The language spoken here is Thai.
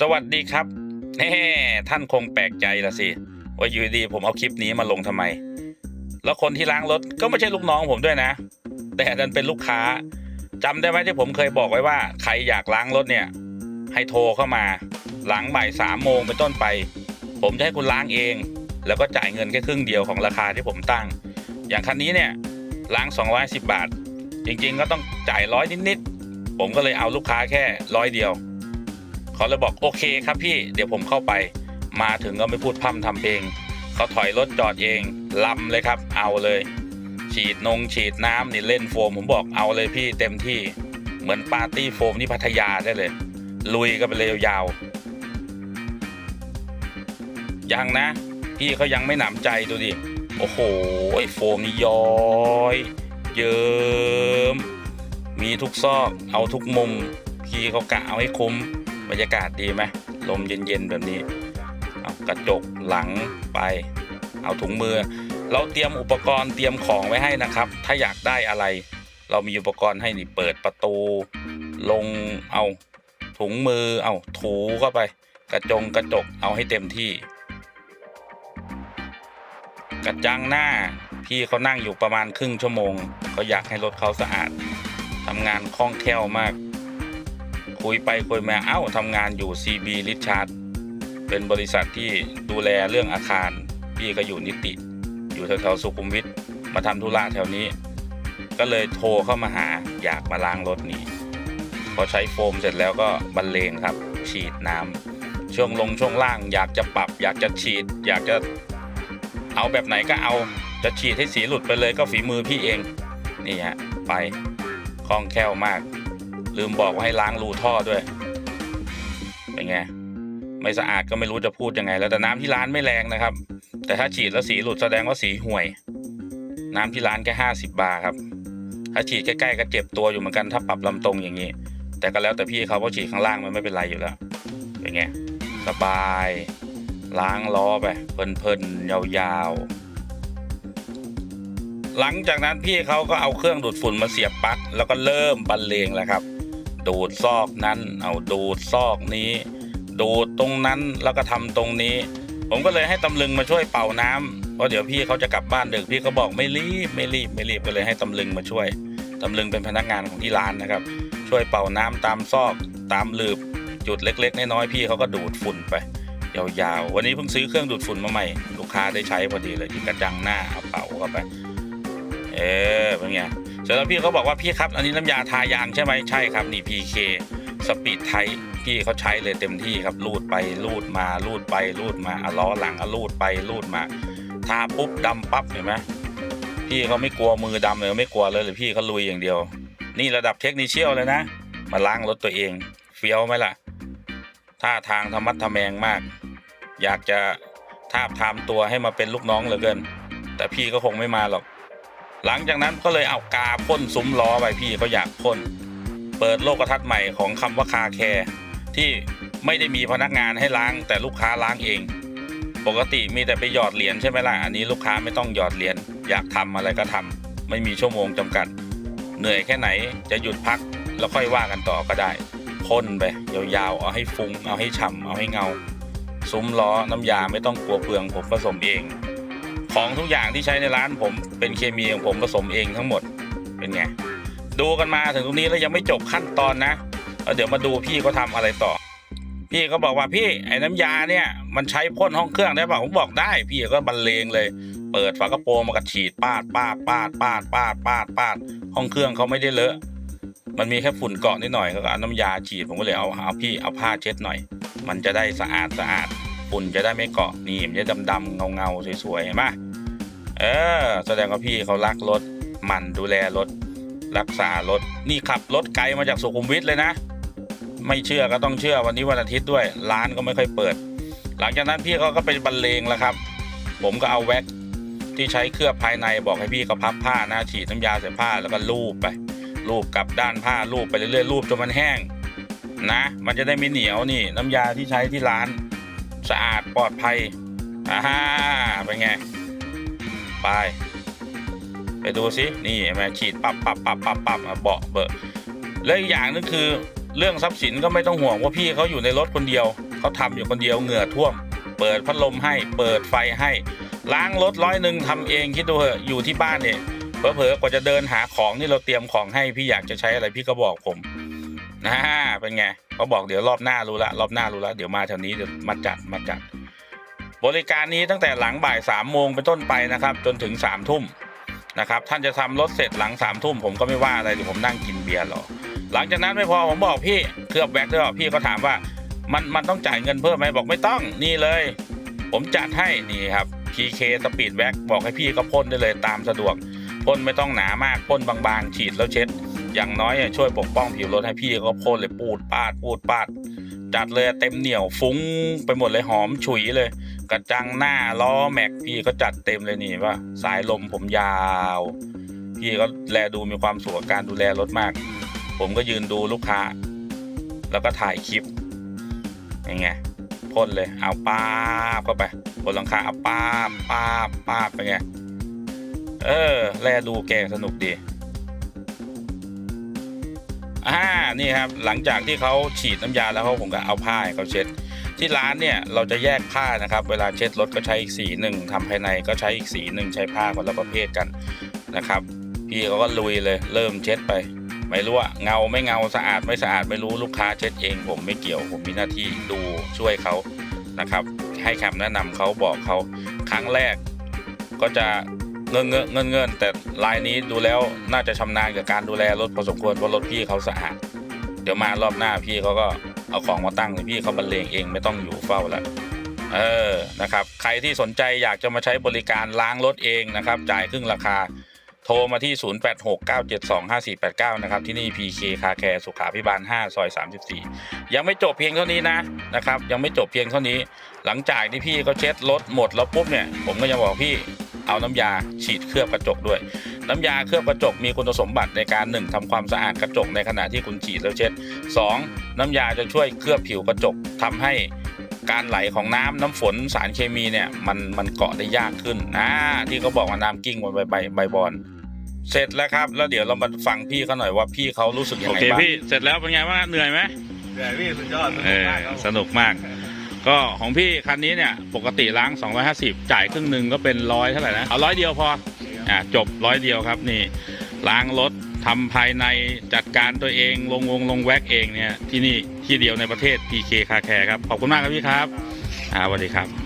สวัสดีครับแน่ท่านคงแปลกใจละสิ ว่าอยู่ดีผมเอาคลิปนี้มาลงทำไม แล้วคนที่ล้างรถก็ไม่ใช่ลูกน้องผมด้วยนะ แต่ดันเป็นลูกค้าจำได้ไหมที่ผมเคยบอกไว้ว่า ใครอยากล้างรถเนี่ย ให้โทรเข้ามา หลังบ่ายสามโมงเป็นต้นไป ผมจะให้คุณล้างเอง แล้วก็จ่ายเงินแค่ครึ่งเดียวของราคาที่ผมตั้ง อย่างคันนี้เนี่ยล้าง 210 บาท จริงๆก็ต้องจ่ายร้อยนิดๆผมก็เลยเอาลูกค้าแค่ร้อยเดียว เขาเลยบอกโอเคครับพี่เดี๋ยวผมเข้าไป มาถึงก็ไม่พูดพร่ำทำเพลงเขาถอยรถจอดเองลำเลยครับ เอาเลย ฉีดนงฉีดน้ำนี่เล่นโฟม ผมบอกเอาเลยพี่เต็มที่เหมือนปาร์ตี้โฟมที่พัทยาได้เลย ลุยกันไปเลยยาวๆยังนะ พี่เขายังไม่หนำใจดูดิโอ้โหโฟมนี่ย้อย เยิ้มมีทุกซอกเอาทุกมุมพี่เขากะเอาให้คุ้ม บรรยากาศดีไหมลมเย็นๆแบบนี้ เอากระจกหลังไป เอาถุงมือ เราเตรียมอุปกรณ์เตรียมของไว้ให้นะครับ ถ้าอยากได้อะไร เรามีอุปกรณ์ให้นี่เปิดประตู ลงเอาถุงมือเอาถูเข้าไป กระจงกระจกเอาให้เต็มที่ กระจังหน้าพี่เขานั่งอยู่ประมาณครึ่งชั่วโมงเขาอยากให้รถเขาสะอาดทำงานคล่องแคล่วมาก คุยไปคุยมาเอ้าทำงานอยู่ CB Richard เป็นบริษัทที่ดูแลเรื่องอาคาร พี่ก็อยู่นิติ อยู่แถวๆสุขุมวิทมาทำธุระแถวนี้ ก็เลยโทรเข้ามาหาอยากมาล้างรถนี้พอใช้โฟมเสร็จแล้วก็บรรเลงครับ ฉีดน้ำช่วงลงช่วงล่าง อยากจะปรับ อยากจะฉีด อยากจะเอาแบบไหนก็เอาจะฉีดให้สีหลุดไปเลยก็ฝีมือพี่เอง นี่ฮะไปคล่องแคล่วมาก ลืมบอกว่าให้ล้างรูท่อด้วยเป็นไงไม่สะอาดก็ไม่รู้จะพูดยังไง แล้วแต่น้ำที่ร้านไม่แรงนะครับ แต่ถ้าฉีดแล้วสีหลุดแสดงว่าสีห่วย น้ำที่ร้านแค่ห้าสิบบาทครับ ถ้าฉีดใกล้ๆก็เจ็บตัวอยู่เหมือนกันถ้าปรับลำตรงอย่างนี้ แต่ก็แล้วแต่พี่เขาเพราะฉีดข้างล่างมันไม่เป็นไรอยู่แล้วเป็นไงสบาย ล้างล้อไปเพลินๆยาวๆหลังจากนั้นพี่เขาก็เอาเครื่องดูดฝุ่นมาเสียบปลั๊กแล้วก็เริ่มบรรเลงแล้วครับ ดูดซอกนั้น เอาดูดซอกนี้ ดูดตรงนั้นแล้วก็ทำตรงนี้ ผมก็เลยให้ตำลึงมาช่วยเป่าน้ำเพราะเดี๋ยวพี่เขาจะกลับบ้านดึกพี่ก็บอกไม่รีบไม่รีบไม่รีบก็เลยให้ตำลึงมาช่วยตำลึงเป็นพนักงานของที่ร้านนะครับ ช่วยเป่าน้ำตามซอกตามหลืบจุดเล็ก ๆ น้อยๆพี่เขาก็ดูดฝุ่นไปยาวๆ วันนี้เพิ่งซื้อเครื่องดูดฝุ่นมาใหม่ ลูกค้าได้ใช้พอดีเลยที่กระจังหน้าเอาเป่าเข้าไป เออเป็นไงเสร็จแล้วพี่เขาบอกว่าพี่ครับ อันนี้น้ำยาทายางใช่ไหมใช่ครับนี่ PK สปีดไทยพี่เขาใช้เลยเต็มที่ครับลูดไปลูดมาลูดไปลูดมาอล้อหลังอลูดไปลูดมาทาปุ๊บดำปั๊บเห็นไหมพี่เขาไม่กลัวมือดำเลยไม่กลัวเลยเลยพี่เขาลุยอย่างเดียว นี่ระดับเทคนิคเชี่ยลเลยนะ มาล้างรถตัวเองเฟี้ยวไหมล่ะท่าทางธรรมัดทะแมงมาก อยากจะทาบทามตัวให้มาเป็นลูกน้องเหลือเกิน แต่พี่ก็คงไม่มาหรอก หลังจากนั้นก็เลยเอากาพ่นซุ้มล้อไปพี่เขาอยากพ่นเปิดโลกทัศน์ใหม่ของคำว่าคาแคร์ที่ไม่ได้มีพนักงานให้ล้างแต่ลูกค้าล้างเอง ปกติมีแต่ไปหยอดเหรียญใช่ไหมล่ะอันนี้ลูกค้าไม่ต้องหยอดเหรียญอยากทำอะไรก็ทำไม่มีชั่วโมงจำกัด เหนื่อยแค่ไหนจะหยุดพักแล้วค่อยว่ากันต่อก็ได้พ่นไปยาวๆเอาให้ฟุง้งเอาให้ฉ่ำเอาให้เงา ซุ้มล้อน้ำยาไม่ต้องกลัวเปลืองผมผสมเอง ของทุกอย่างที่ใช้ในร้านผมเป็นเคมีของผมผสมเองทั้งหมดเป็นไงดูกันมาถึงตรงนี้แล้วยังไม่จบขั้นตอนนะแล้วเดี๋ยวมาดูพี่เขาทาอะไรต่อ พี่เขาบอกว่าพี่ไอ้น้ำยาเนี่ยมันใช้พ่นห้องเครื่องได้ป่ะผมบอกได้ พี่ก็บรรเลงเลย เปิดฝากระโปรงมากระฉีดปาดปาดปาดปาดปาดปาดปาดห้องเครื่องเขาไม่ได้เลอะมันมีแค่ฝุ่นเกาะนิดหน่อยเขาก็เอาน้ำยาฉีดผมก็เลยเอาเอาพี่เอาผ้าเช็ดหน่อย มันจะได้สะอาดสะอาดฝุ่นจะได้ไม่เกาะนี่มันจะดำดำๆเงาเงาๆสวยๆเห็นไหม เออแสดงว่าพี่เขารักรถหมันดูแลรถ รักษารถ นี่ขับรถไกลมาจากสุขุมวิทเลยนะ ไม่เชื่อก็ต้องเชื่อวันนี้วันอาทิตย์ด้วย ร้านก็ไม่ค่อยเปิด หลังจากนั้นพี่เขาก็ไปบรรเลงแล้วครับ ผมก็เอาแว็กที่ใช้เคลือบภายในบอกให้พี่เขาพับผ้านะฉีดน้ำยาใส่ผ้าแล้วก็ลูบไปลูบกับด้านผ้าลูบไปเรื่อยๆลูบจนมันแห้ง นะ มันจะได้ไม่เหนียวนี่ น้ำยาที่ใช้ที่ร้าน สะอาดปลอดภัยอ่าเป็นไง ไป ไปดูสินี่เห็นไหมฉีดปับปับปับปับปับเบาะเบอะแล้วอีกอย่างนึงคือเรื่องทรัพย์สินก็ไม่ต้องห่วงว่าพี่เขาอยู่ในรถคนเดียวเขาทำอยู่คนเดียวเหงื่อท่วม เปิดพัดลมให้ เปิดไฟให้ ล้างรถร้อยหนึ่งทำเองคิดดูเถอะอยู่ที่บ้านเนี่ยเผลอๆกว่าจะเดินหาของที่เราเตรียมของให้พี่อยากจะใช้อะไรพี่ก็บอกผมนะเป็นไงเขาบอกเดี๋ยวรอบหน้ารู้ละรอบหน้ารู้ละเดี๋ยวมาแถวนี้เดี๋ยวมาจัดมาจัด บริการนี้ตั้งแต่หลังบ่ายสามโมงเป็นต้นไปนะครับ จนถึงสามทุ่มนะครับ ท่านจะทำรถเสร็จหลังสามทุ่มผมก็ไม่ว่าอะไรเดี๋ยวผมนั่งกินเบียร์รอหลังจากนั้นไม่พอผมบอกพี่เคลือบแว็กซ์ด้วยพี่ก็ถามว่ามันมันต้องจ่ายเงินเพิ่มไหมบอกไม่ต้องนี่เลย ผมจัดให้นี่ครับ PK Speed Wax บอกให้พี่ก็พ่นได้เลยตามสะดวกพ่นไม่ต้องหนามากพ่นบางๆ ฉีดแล้วเช็ด อย่างน้อยช่วยปกป้องผิวรถให้พี่ก็พ่นเลยปูดปาดปูดปาด จัดเลยเต็มเหนียวฟุ้งไปหมดเลยหอมฉุยเลย กระจังหน้าล้อแม็กพี่ก็จัดเต็มเลยนี่ว่าสายลมผมยาว พี่ก็แลดูมีความสุขกับการดูแลรถมาก ผมก็ยืนดูลูกค้า แล้วก็ถ่ายคลิปยังไงพ่นเลยเอาป้าบเข้าไปบนหลังคาเอาป้าบป้าบป้าบไปไงเออ แลดูแกสนุกดี อ่านี่ครับหลังจากที่เขาฉีดน้ำยาแล้วเขาผมก็เอาผ้าให้เขาเช็ด ที่ร้านเนี่ยเราจะแยกผ้านะครับ เวลาเช็ดรถก็ใช้อีกสีหนึ่งทำภายในก็ใช้อีกสีหนึ่งใช้ผ้าคนละประเภทกันนะครับ พี่เขาก็ลุยเลยเริ่มเช็ดไปไม่รู้ว่าเงาไม่เงาสะอาดไม่สะอาดไม่รู้ลูกค้าเช็ดเอง ผมไม่เกี่ยวผมมีหน้าที่ดูช่วยเขานะครับ ให้คำแนะนำเขาบอกเขาครั้งแรกก็จะ เงินเงินเงินเงินแต่รายนี้ดูแล้วน่าจะชำนาญกับการดูแลรถพอสมควรเพราะรถพี่เขาสะอาดเดี๋ยวมารอบหน้าพี่เขาก็เอาของมาตั้งพี่เขาบรรเลงเองไม่ต้องอยู่เฝ้าแล้วเออนะครับใครที่สนใจอยากจะมาใช้บริการล้างรถเองนะครับ จ่ายครึ่งราคาโทรมาที่ 0869725489 นะครับ ที่นี่ PK คาแคร์สุขาพิบาล 5 ซอย 34 ยังไม่จบเพียงเท่านี้นะนะครับ ยังไม่จบเพียงเท่านี้ หลังจากที่พี่เขาเช็ดรถหมดแล้วปุ๊บเนี่ย ผมก็จะบอกพี่ เอาน้ำยาฉีดเคลือบกระจกด้วย น้ำยาเคลือบกระจกมีคุณสมบัติในการหนึ่งทำความสะอาดกระจกในขณะที่คุณฉีดแล้วเช็ดสองน้ำยาจะช่วยเคลือบผิวกระจกทำให้การไหลของน้ำน้ำฝนสารเคมีเนี่ยมันมันเกาะได้ยากขึ้นนะที่เขาบอกว่าน้ำกิ้งบนใบใบใบบอลเสร็จแล้วครับ แล้วเดี๋ยวเรามาฟังพี่เขาหน่อยว่าพี่เขารู้สึกยังไงบ้างโอเคพี่เสร็จแล้วเป็นไงบ้างเหนื่อยไหมเหนื่อยพี่สุดยอดสเอนุกอมากครับสนุกมาก ก็ของพี่คันนี้เนี่ยปกติล้าง 250 จ่ายครึ่งหนึ่งก็เป็นร้อยเท่าไหร่นะ เอาร้อยเดียวพออ่าจบร้อยเดียวครับนี่ล้างรถทำภายในจัดการตัวเองลงวงลงแว็กเองเนี่ยที่นี่ที่เดียวในประเทศ PK คาแคร์ครับ ขอบคุณมากครับพี่ครับอ่าสวัสดีครับ